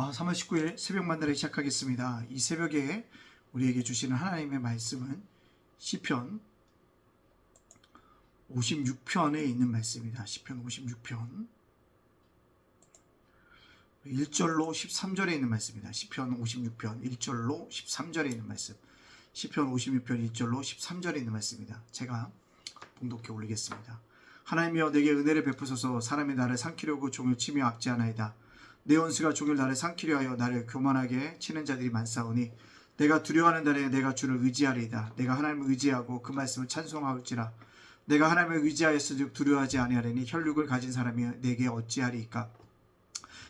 아, 3월 19일 새벽 만나를 시작하겠습니다. 이 새벽에 우리에게 주시는 하나님의 말씀은 시편 56편에 있는 말씀입니다. 시편 56편 1절로 13절에 있는 말씀입니다. 시편 56편 1절로 13절에 있는 말씀. 시편 56편 1절로 13절에 있는 말씀입니다. 제가 봉독해 올리겠습니다. 하나님이여 내게 은혜를 베푸소서 사람이 나를 삼키려고 종을 치며 압제하나이다. 내 원수가 종일 나를 삼키려 하여 나를 교만하게 치는 자들이 많사오니 내가 두려워하는 날에 내가 주를 의지하리이다. 내가 하나님을 의지하고 그 말씀을 찬송하올지라. 내가 하나님을 의지하였으즉 두려워하지 아니하리니 혈육을 가진 사람이 내게 어찌하리이까.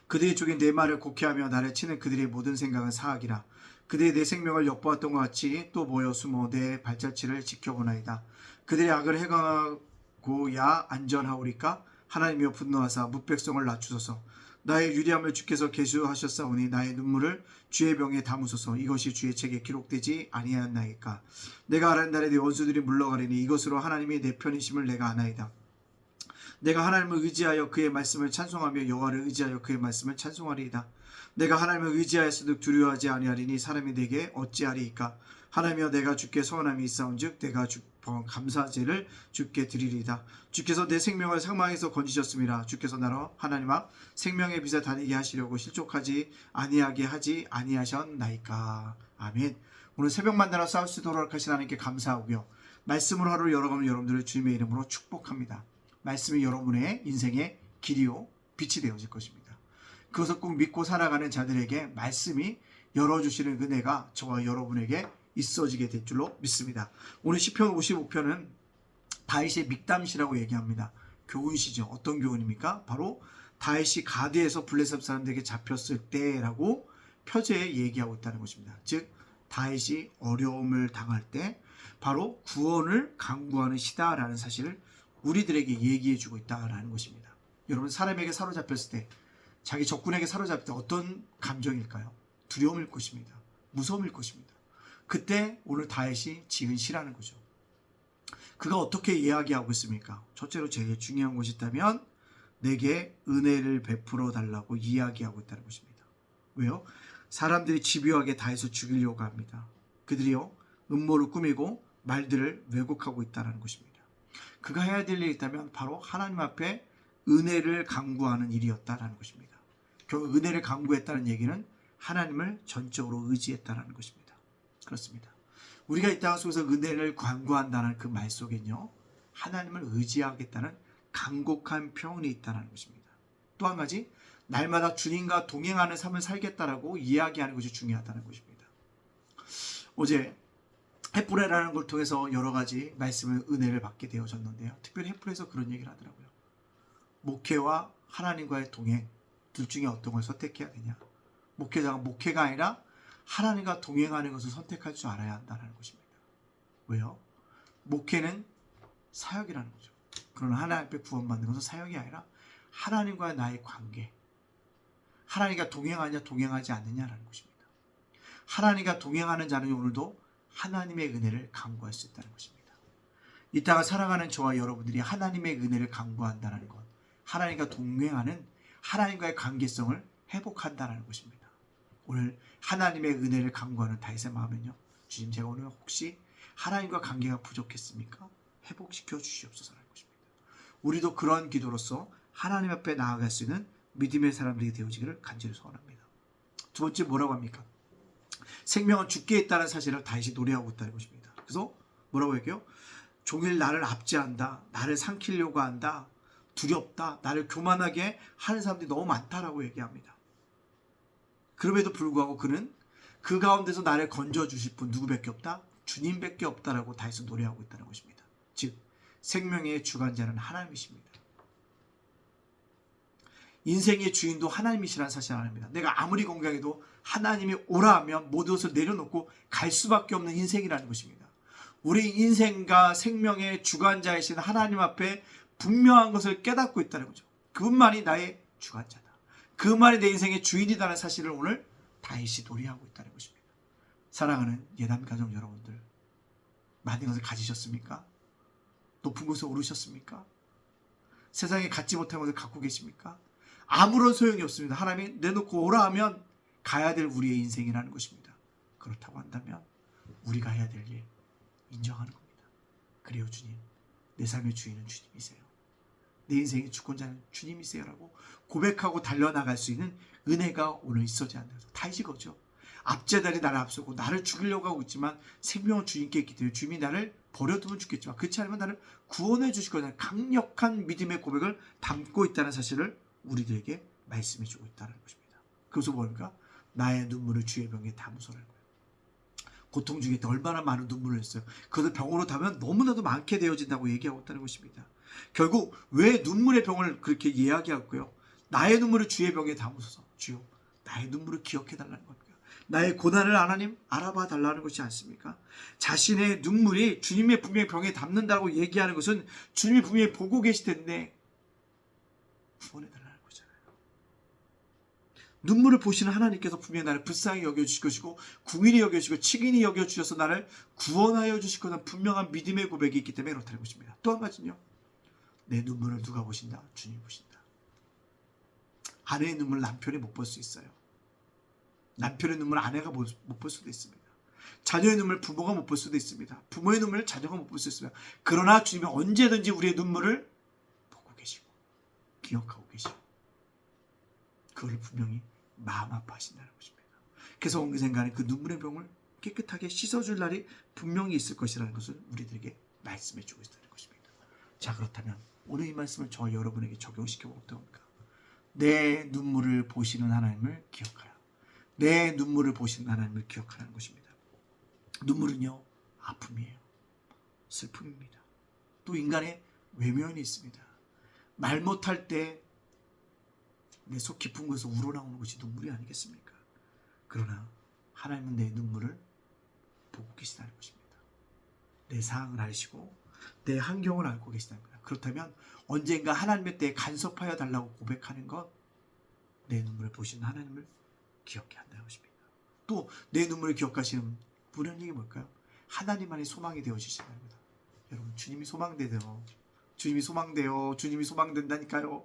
그들이 죽인 내 말을 곡해하며 나를 치는 그들의 모든 생각은 사악이라. 그들이 내 생명을 엿보았던 것 같이 또 모여 숨어 내 발자취를 지켜보나이다. 그들의 악을 해가고야 안전하오리까? 하나님이여 분노하사 묵백성을 낮추소서. 나의 유리함을 주께서 계수하셨사오니 나의 눈물을 주의 병에 담으소서. 이것이 주의 책에 기록되지 아니하였나이까? 내가 아는 날에 내 원수들이 물러가리니 이것으로 하나님이 내 편이심을 내가 아나이다. 내가 하나님을 의지하여 그의 말씀을 찬송하며 여호와를 의지하여 그의 말씀을 찬송하리이다. 내가 하나님을 의지하였으되 두려워하지 아니하리니 사람이 내게 어찌하리이까? 하나님이여 내가 주께 소원함이 있사온즉 내가 주 감사제를 주께 드리리이다. 주께서 내 생명을 사망에서 건지셨습니다. 주께서 나로 하나님 앞 생명의 빛에 다니게 하시려고 실족하지 아니하게 하지 아니하셨나이까. 아멘. 오늘 새벽 만나러 싸울 수 있도록 하신 하나님께 감사하고요. 말씀으로 하루 열어가면 여러분들을 주님의 이름으로 축복합니다. 말씀이 여러분의 인생의 길이요 빛이 되어질 것입니다. 그것을 꼭 믿고 살아가는 자들에게 말씀이 열어주시는 은혜가 저와 여러분에게 있어지게 될 줄로 믿습니다. 오늘 시편 55편은 다윗의 믹담시라고 얘기합니다. 교훈시죠. 어떤 교훈입니까? 바로 다윗이 가드에서 블레셋 사람들에게 잡혔을 때라고 표제에 얘기하고 있다는 것입니다. 즉 다윗이 어려움을 당할 때 바로 구원을 강구하는 시다라는 사실을 우리들에게 얘기해 주고 있다라는 것입니다. 여러분 사람에게 사로잡혔을 때 자기 적군에게 사로잡힐 때 어떤 감정일까요? 두려움일 것입니다. 무서움일 것입니다. 그때 오늘 다윗이 지은 시라는 거죠. 그가 어떻게 이야기하고 있습니까? 첫째로 제일 중요한 것이 있다면 내게 은혜를 베풀어 달라고 이야기하고 있다는 것입니다. 왜요? 사람들이 집요하게 다윗을 죽이려고 합니다. 그들이요 음모를 꾸미고 말들을 왜곡하고 있다는 것입니다. 그가 해야 될 일이 있다면 바로 하나님 앞에 은혜를 강구하는 일이었다라는 것입니다. 결국 은혜를 강구했다는 얘기는 하나님을 전적으로 의지했다라는 것입니다. 그렇습니다. 우리가 이 땅 속에서 은혜를 강구한다는 그 말 속엔요 하나님을 의지하겠다는 간곡한 표현이 있다는 것입니다. 또 한 가지 날마다 주님과 동행하는 삶을 살겠다라고 이야기하는 것이 중요하다는 것입니다. 어제 햇불에라는 걸 통해서 여러 가지 말씀을 은혜를 받게 되어졌는데요. 특별히 햇불에서 그런 얘기를 하더라고요. 목회와 하나님과의 동행 둘 중에 어떤 걸 선택해야 되냐? 목회자가 목회가 아니라 하나님과 동행하는 것을 선택할 줄 알아야 한다는 것입니다. 왜요? 목회는 사역이라는 거죠. 그러나 하나님 앞에 구원받는 것은 사역이 아니라 하나님과 나의 관계. 하나님과 동행하냐 동행하지 않느냐라는 것입니다. 하나님과 동행하는 자는 오늘도 하나님의 은혜를 강구할 수 있다는 것입니다. 이 땅을 살아가는 저와 여러분들이 하나님의 은혜를 강구한다는 것, 하나님과 동행하는 하나님과의 관계성을 회복한다는 것입니다. 오늘 하나님의 은혜를 강구하는 다윗의 마음은요. 주님 제가 오늘 혹시 하나님과 관계가 부족했습니까? 회복시켜 주시옵소서라는 것입니다. 우리도 그러한 기도로서 하나님 앞에 나아갈 수 있는 믿음의 사람들이 되어지기를 간절히 소원합니다. 두 번째 뭐라고 합니까? 생명은 죽게 있다는 사실을 다윗이 노래하고 있다는 것입니다. 그래서 뭐라고 얘기해요? 종일 나를 압제한다. 나를 삼키려고 한다. 두렵다. 나를 교만하게 하는 사람들이 너무 많다라고 얘기합니다. 그럼에도 불구하고 그는 그 가운데서 나를 건져 주실 분 누구밖에 없다? 주님밖에 없다라고 다해서 노래하고 있다는 것입니다. 즉 생명의 주관자는 하나님이십니다. 인생의 주인도 하나님이시라는 사실을 아닙니다. 내가 아무리 건강해도 하나님이 오라 하면 모든 것을 내려놓고 갈 수밖에 없는 인생이라는 것입니다. 우리 인생과 생명의 주관자이신 하나님 앞에 분명한 것을 깨닫고 있다는 거죠. 그분만이 나의 주관자다. 그만이 내 인생의 주인이라는 사실을 오늘 다윗이 도리하고 있다는 것입니다. 사랑하는 예담 가족 여러분들, 많은 것을 가지셨습니까? 높은 곳에 오르셨습니까? 세상에 갖지 못한 것을 갖고 계십니까? 아무런 소용이 없습니다. 하나님이 내놓고 오라 하면 가야 될 우리의 인생이라는 것입니다. 그렇다고 한다면 우리가 해야 될 일 인정하는 겁니다. 그래요 주님 내 삶의 주인은 주님이세요. 내 인생의 주권자는 주님이세요라고 고백하고 달려나갈 수 있는 은혜가 오늘 있어야 한다. 다 이거죠. 앞제달이 나를 앞서고 나를 죽이려고 하고 있지만 생명은 주님께 있기 때문에 주님이 나를 버려두면 죽겠지만 그렇지 않으면 나를 구원해 주실 거라는 강력한 믿음의 고백을 담고 있다는 사실을 우리들에게 말씀해 주고 있다는 것입니다. 그래서 뭡니까? 나의 눈물을 주의 병에 담으소라는 거예요. 고통 중에 얼마나 많은 눈물을 했어요. 그것을 병으로 담으면 너무나도 많게 되어진다고 얘기하고 있다는 것입니다. 결국 왜 눈물의 병을 그렇게 이야기하고요. 나의 눈물을 주의 병에 담으소서. 주요. 나의 눈물을 기억해 달라는 겁니다. 나의 고난을 하나님 알아봐 달라는 것이 않습니까? 자신의 눈물이 주님의 분명히 병에 담는다고 얘기하는 것은 주님이 분명히 보고 계실 텐데 구원해 거잖아요. 눈물을 보시는 하나님께서 분명히 나를 불쌍히 여겨주실 것이고 궁인히 여겨주시고 치긴히 여겨주셔서 나를 구원하여 주실 거는 분명한 믿음의 고백이 있기 때문에 그렇다는 것입니다. 또 한 가지는요. 내 눈물을 누가 보신다? 주님이 보신다. 아내의 눈물 남편이 못 볼 수 있어요. 남편의 눈물 아내가 못 볼 수도 있습니다. 자녀의 눈물 부모가 못 볼 수도 있습니다. 부모의 눈물 자녀가 못 볼 수 있습니다. 그러나 주님은 언제든지 우리의 눈물을 보고 계시고 기억하고 계시고 그걸 분명히 마음 아파하신다는 것입니다. 그래서 언젠가는 그 눈물의 병을 깨끗하게 씻어줄 날이 분명히 있을 것이라는 것을 우리들에게 말씀해 주고 있다는 것입니다. 자 그렇다면 오늘 이 말씀을 저 여러분에게 적용시켜 보면 어떨까? 내 눈물을 보시는 하나님을 기억하라. 내 눈물을 보시는 하나님을 기억하라는 것입니다. 눈물은요 아픔이에요. 슬픔입니다. 또 인간의 외면이 있습니다. 말 못할 때 내 속 깊은 곳에서 우러나오는 것이 눈물이 아니겠습니까? 그러나 하나님은 내 눈물을 보고 계시다는 것입니다. 내 상황을 아시고 내 환경을 알고 계시다는 겁니다. 그렇다면 언젠가 하나님의 때에 간섭하여 달라고 고백하는 것 내 눈물을 보시는 하나님을 기억해 한다는 것입니다. 또 내 눈물을 기억하시는 분한 얘기 뭘까요? 하나님만이 소망이 되어 주시는 겁니다. 여러분 주님이 소망되대요. 주님이 소망돼요. 주님이 소망된다니까요.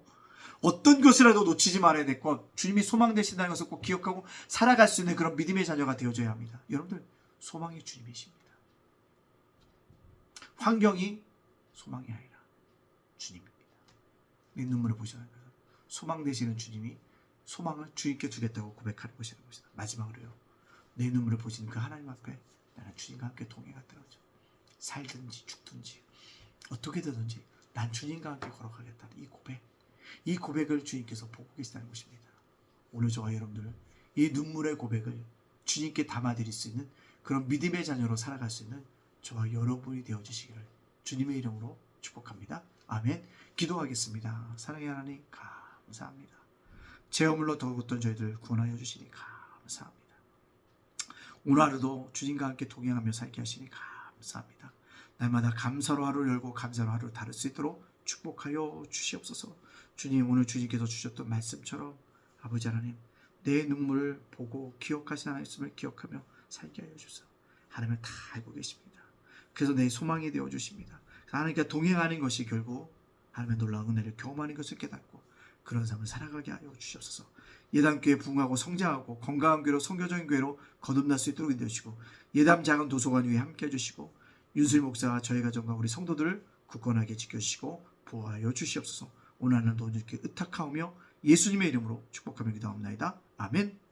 어떤 것이라도 놓치지 말아야 될 것, 주님이 소망 되신다는 것을 꼭 기억하고 살아갈 수 있는 그런 믿음의 자녀가 되어줘야 합니다. 여러분들 소망이 주님이십니다. 환경이 소망이 아니라 주님입니다. 내 눈물을 보시는 거예요. 소망 되시는 주님이 소망을 주님께 두겠다고 고백하는 것이라는 것이다. 마지막으로요. 내 눈물을 보시는 그 하나님 앞에 나는 주님과 함께 동행하더라죠. 살든지 죽든지 어떻게 되든지 난 주님과 함께 걸어가겠다는 이 고백. 이 고백을 주님께서 보고 계시다는 것입니다. 오늘 저와 여러분들 이 눈물의 고백을 주님께 담아드릴 수 있는 그런 믿음의 자녀로 살아갈 수 있는 저와 여러분이 되어주시기를 주님의 이름으로 축복합니다. 아멘. 기도하겠습니다. 사랑의 하나님 감사합니다. 제 허물로 더웠던 저희들 구원하여 주시니 감사합니다. 오늘 하루도 주님과 함께 동행하며 살게 하시니 감사합니다. 날마다 감사로 하루 열고 감사로 하루 다를 수 있도록 축복하여 주시옵소서. 주님 오늘 주님께서 주셨던 말씀처럼 아버지 하나님 내 눈물을 보고 기억하신 하나님을 기억하며 살게 하여 주소서. 하나님을 다 알고 계십니다. 그래서 내 소망이 되어 주십니다. 하나님과 동행하는 것이 결국 하나님의 놀라운 은혜를 경험하는 것을 깨닫고 그런 삶을 살아가게 하여 주시옵소서. 예담교회 부흥하고 성장하고 건강한 교회로 성교적인 교회로 거듭날 수 있도록 인도하시고 예담 작은 도서관 위에 함께 해주시고 윤수일 목사와 저희 가정과 우리 성도들을 굳건하게 지켜주시고 보호하여 주시옵소서. 오늘 하나도 이렇게 의탁하오며 예수님의 이름으로 축복하며 기도합니다. 아멘.